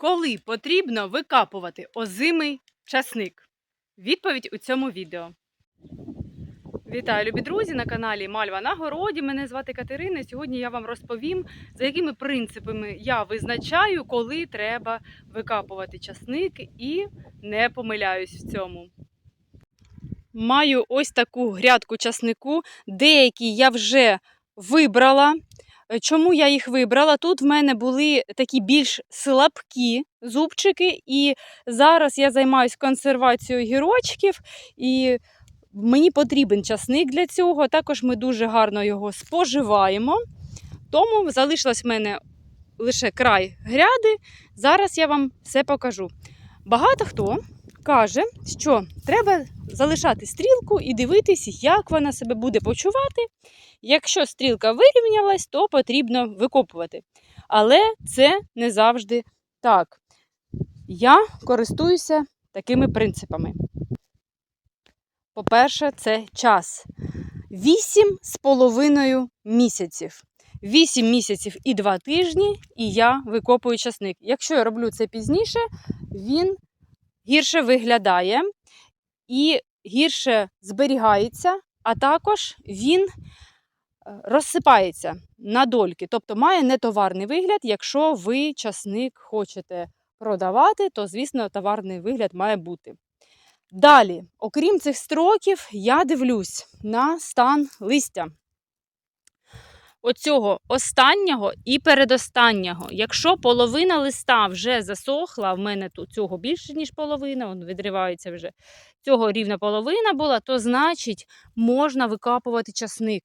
Коли потрібно викапувати озимий часник? Відповідь у цьому відео. Вітаю, любі друзі, на каналі Мальва на городі. Мене звати Катерина. Сьогодні я вам розповім, за якими принципами я визначаю, коли треба викапувати часник і не помиляюсь в цьому. Маю ось таку грядку часнику. Деякі я вже вибрала. Е, Чому я їх вибрала? Тут в мене були такі більш слабкі зубчики, і зараз я займаюся консервацією гірочків, і мені потрібен часник для цього. Також ми дуже гарно його споживаємо. Тому залишилось в мене лише край гряди. Зараз я вам все покажу. Багато хто каже, що треба залишати стрілку і дивитись, як вона себе буде почувати. Якщо стрілка вирівнялась, то потрібно викопувати. Але це не завжди так. Я користуюся такими принципами. По-перше, це час. Вісім з половиною місяців. Вісім місяців і два тижні, і я викопую часник. Якщо я роблю це пізніше, він гірше виглядає і гірше зберігається, а також він е, розсипається на дольки, тобто має нетоварний вигляд. Якщо ви часник хочете продавати, то, звісно, товарний вигляд має бути. Далі, окрім цих строків, я дивлюсь на стан листя. Оцього останнього і передостаннього. Якщо половина листа вже засохла, в мене тут цього більше, ніж половина, він відривається вже. Цього рівна половина була, то значить можна викапувати часник.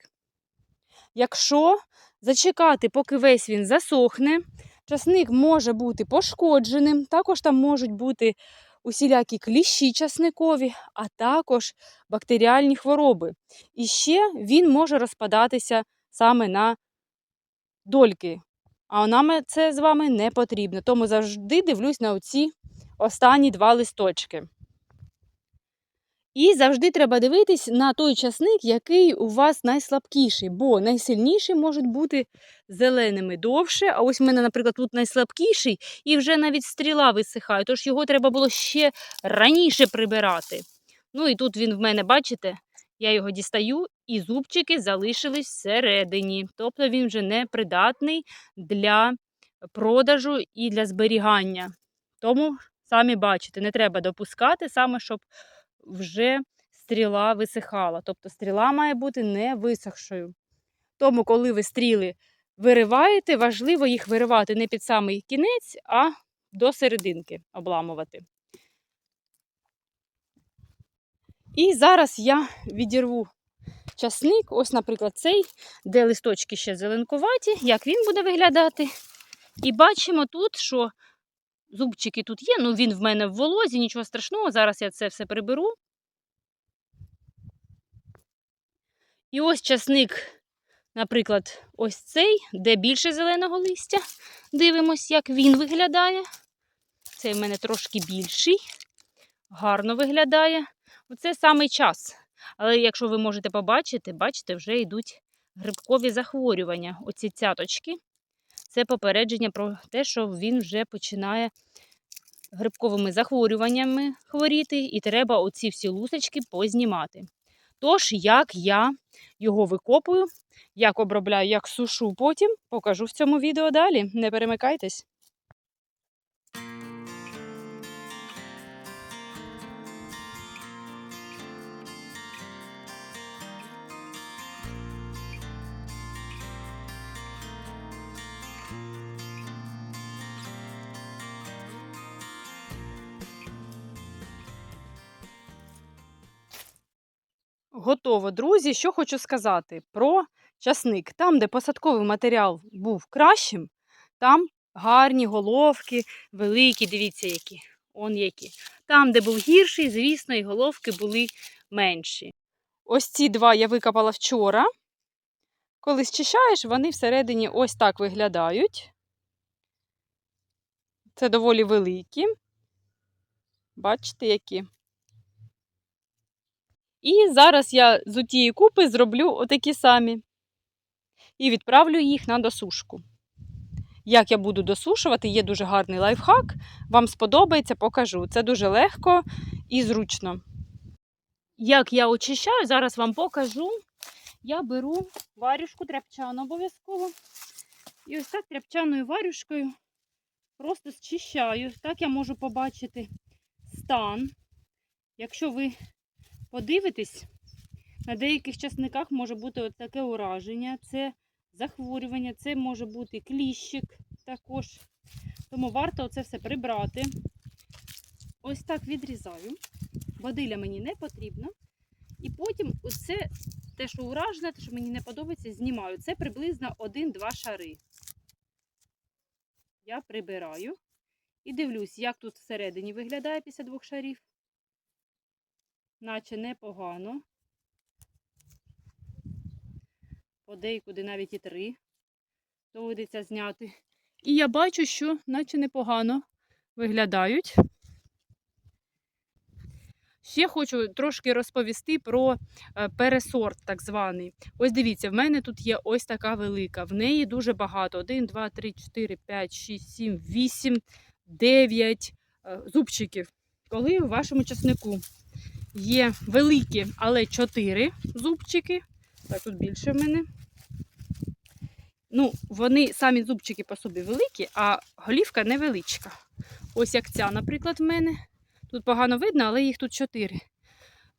Якщо зачекати, поки весь він засохне, часник може бути пошкодженим, також там можуть бути усілякі кліщі часникові, а також бактеріальні хвороби. І ще він може розпадатися саме на дольки. А нам це з вами не потрібно. Тому завжди дивлюсь на оці останні два листочки. І завжди треба дивитись на той часник, який у вас найслабкіший, бо найсильніші можуть бути зеленими довше. А ось в мене, наприклад, тут найслабкіший, і вже навіть стріла висихає, тож його треба було ще раніше прибирати. Ну і тут він в мене, бачите, я його дістаю, і зубчики залишились всередині. Тобто він вже не придатний для продажу і для зберігання. Тому, самі бачите, не треба допускати саме, щоб вже стріла висихала. Тобто стріла має бути не висохшою. Тому, коли ви стріли вириваєте, важливо їх виривати не під самий кінець, а до серединки обламувати. І зараз я відірву часник, ось, наприклад, цей, де листочки ще зеленкуваті, як він буде виглядати. І бачимо тут, що зубчики тут є, ну він в мене в волозі, нічого страшного, зараз я це все приберу. І ось часник, наприклад, ось цей, де більше зеленого листя. Дивимось, як він виглядає. Цей в мене трошки більший, гарно виглядає. Оце самий час. Але якщо ви можете побачити, бачите, вже йдуть грибкові захворювання. Оці цяточки. Це попередження про те, що він вже починає грибковими захворюваннями хворіти, і треба оці всі лусочки познімати. Тож, як я його викопую, як обробляю, як сушу потім, покажу в цьому відео далі. Не перемикайтесь. Готово, друзі. Що хочу сказати про часник. Там, де посадковий матеріал був кращим, там гарні головки, великі, дивіться, які. Он які. Там, де був гірший, звісно, і головки були менші. Ось ці два я викопала вчора. Коли зчищаєш, вони всередині ось так виглядають. Це доволі великі. Бачите, які. І зараз я з тієї купи зроблю отакі самі. І відправлю їх на досушку. як я буду досушувати. Є дуже гарний лайфхак. Вам сподобається, покажу. Це дуже легко і зручно. Як я очищаю, зараз вам покажу. Я беру варюшку тряпчану обов'язково. І ось так тряпчаною варюшкою просто зчищаю. Так я можу побачити стан. Якщо ви подивитесь, на деяких часниках може бути от таке ураження, це захворювання, це може бути кліщик також. Тому варто це все прибрати. Ось так відрізаю. Водиля мені не потрібно. І потім оце те, що уражене, те, що мені не подобається, знімаю. Це приблизно 1-2 шари. Я прибираю і дивлюсь, як тут всередині виглядає після двох шарів. Наче непогано. Подейкуди навіть і три доводиться зняти. І я бачу, що наче непогано виглядають. Ще хочу трошки розповісти про е, пересорт, так званий. Ось дивіться, в мене тут є ось така велика. В неї дуже багато: 1, 2, 3, 4, 5, 6, 7, 8, 9 е, зубчиків. Коли у вашому часнику є великі, але 4 зубчики, так тут більше в мене. Ну, вони самі зубчики по собі великі, а голівка невеличка. Ось як ця, наприклад, в мене. Тут погано видно, але їх тут чотири.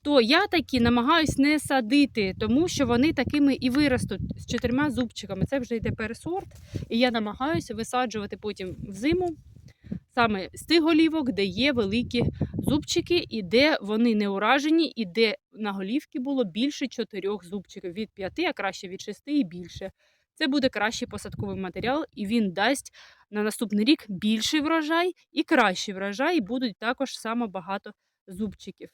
То я такі намагаюсь не садити, тому що вони такими і виростуть з чотирма зубчиками. Це вже йде пересорт. І я намагаюся висаджувати потім взиму саме з тих голівок, де є великі зубчики, і де вони не уражені, і де на голівці було більше чотирьох зубчиків від п'яти, а краще від шести і більше. Це буде кращий посадковий матеріал, і він дасть на наступний рік більший врожай і кращий врожай, і будуть також саме багато зубчиків.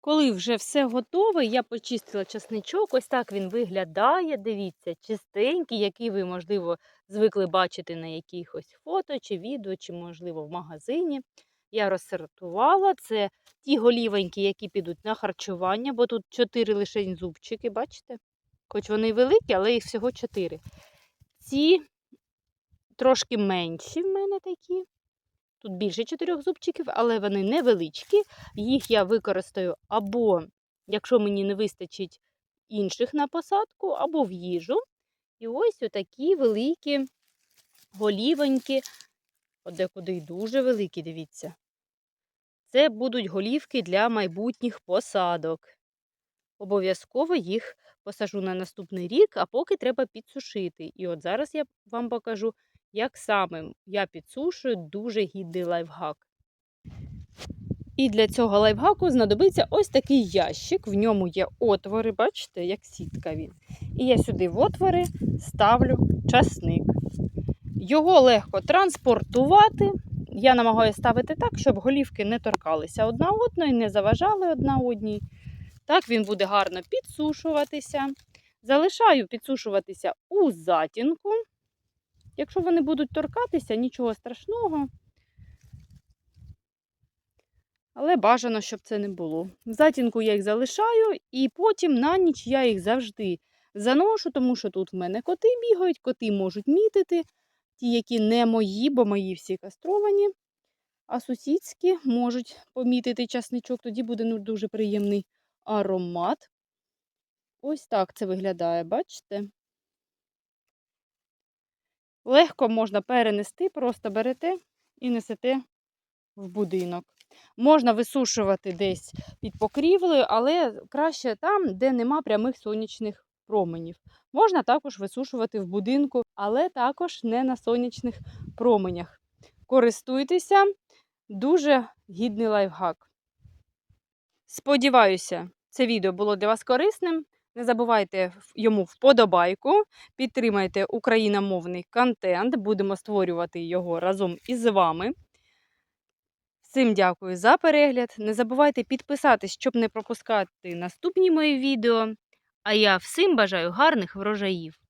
Коли вже все готове, я почистила часничок, ось так він виглядає. Дивіться, чистенький, який ви, можливо, звикли бачити на якихось фото чи відео, чи, можливо, в магазині. Я розсортувала. Це ті голівенькі, які підуть на харчування, бо тут чотири лише зубчики, бачите? Хоч вони великі, але їх всього чотири. Ці трошки менші в мене такі. Тут більше чотирьох зубчиків, але вони невеличкі. Їх я використаю або, якщо мені не вистачить інших на посадку, або в їжу. І ось отакі великі голівоньки, подекуди й дуже великі, дивіться. Це будуть голівки для майбутніх посадок. Обов'язково їх посажу на наступний рік, а поки треба підсушити. І от зараз я вам покажу, як саме я підсушую дуже гідний лайфхак. І для цього лайфхаку знадобиться ось такий ящик. В ньому є отвори, бачите, як сітка він. І я сюди в отвори ставлю часник. Його легко транспортувати. Я намагаюся ставити так, щоб голівки не торкалися одна одної, не заважали одна одній. Так він буде гарно підсушуватися. Залишаю підсушуватися у затінку. Якщо вони будуть торкатися, нічого страшного. Але бажано, щоб це не було. В затінку я їх залишаю, і потім на ніч я їх завжди заношу, тому що тут в мене коти бігають, коти можуть мітити. Ті, які не мої, бо мої всі кастровані, а сусідські можуть помітити часничок, тоді буде ну, дуже приємний аромат. Ось так це виглядає, бачите? Легко можна перенести, просто берете і несете в будинок. Можна висушувати десь під покрівлею, але краще там, де нема прямих сонячних променів. Можна також висушувати в будинку, але також не на сонячних променях. Користуйтеся, дуже гідний лайфхак. Сподіваюся, це відео було для вас корисним. Не забувайте йому вподобайку, підтримайте україномовний контент, будемо створювати його разом із вами. Всім дякую за перегляд. Не забувайте підписатись, щоб не пропускати наступні мої відео. А я всім бажаю гарних врожаїв!